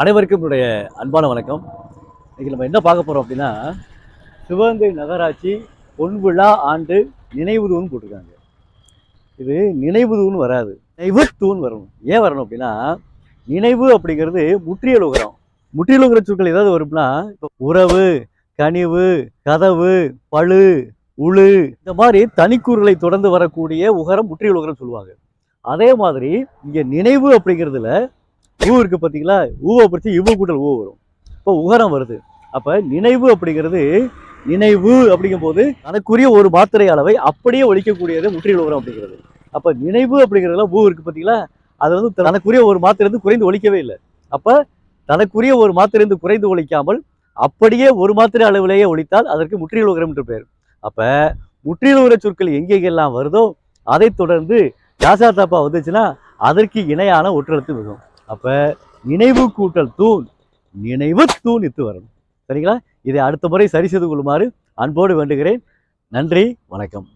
அனைவருக்கும் என்னுடைய அன்பான வணக்கம். இன்றைக்கி நம்ம என்ன பார்க்க போகிறோம் அப்படின்னா சிவகங்கை நகராட்சி பொன்விழா ஆண்டு நினைவு தூண் போட்டிருக்காங்க. இது நினைவு தூண் வராது. நினைவு தூண் வரணும். ஏன் வரணும் அப்படின்னா நினைவு அப்படிங்கிறது முற்றியல் உகரம் முற்றியல் உகர சொற்கள் ஏதாவது வரும்னா இப்போ உறவு கனிவு கதவு பழு உழு இந்த மாதிரி தனிக்கூறுகளை தொடர்ந்து வரக்கூடிய உகரம் முற்றியல் உகரம் சொல்லுவாங்க. அதே மாதிரி இங்கே நினைவு அப்படிங்கிறதுல ஊ இருக்கு பார்த்தீங்களா ஊவை பிடிச்சி இவ்வளோ கூட்டல் ஊ வரும். இப்போ உகரம் வருது. அப்போ நினைவு அப்படிங்கிறது நினைவு அப்படிங்கும்போது தனக்குரிய ஒரு மாத்திரை அளவை அப்படியே ஒழிக்கக்கூடியது முற்றியல் உகரம் அப்படிங்கிறது. அப்போ நினைவு அப்படிங்கிறதுல ஊ இருக்கு பார்த்தீங்களா அது வந்து தனக்குரிய ஒரு மாத்திரை குறைந்து ஒழிக்கவே இல்லை. அப்போ தனக்குரிய ஒரு மாத்திரை குறைந்து ஒழிக்காமல் அப்படியே ஒரு மாத்திரை அளவிலேயே ஒழித்தால் அதற்கு முற்றியல் உகரம் என்று பெயர். அப்போ முற்றியல் உகர சொற்கள் எங்கெங்கெல்லாம் வருதோ அதைத் தொடர்ந்து ஜாசா தாப்பா வந்துச்சுன்னா அதற்கு இணையான ஒற்றெழுத்து மிகும் அப்போ நினைவு கூட்டல் தூண் நினைவு தூண் இத்து வரணும். சரிங்களா? இதை அடுத்த முறை சரி செய்து கொள்ளுமாறு அன்போடு வேண்டுகிறேன். நன்றி வணக்கம்.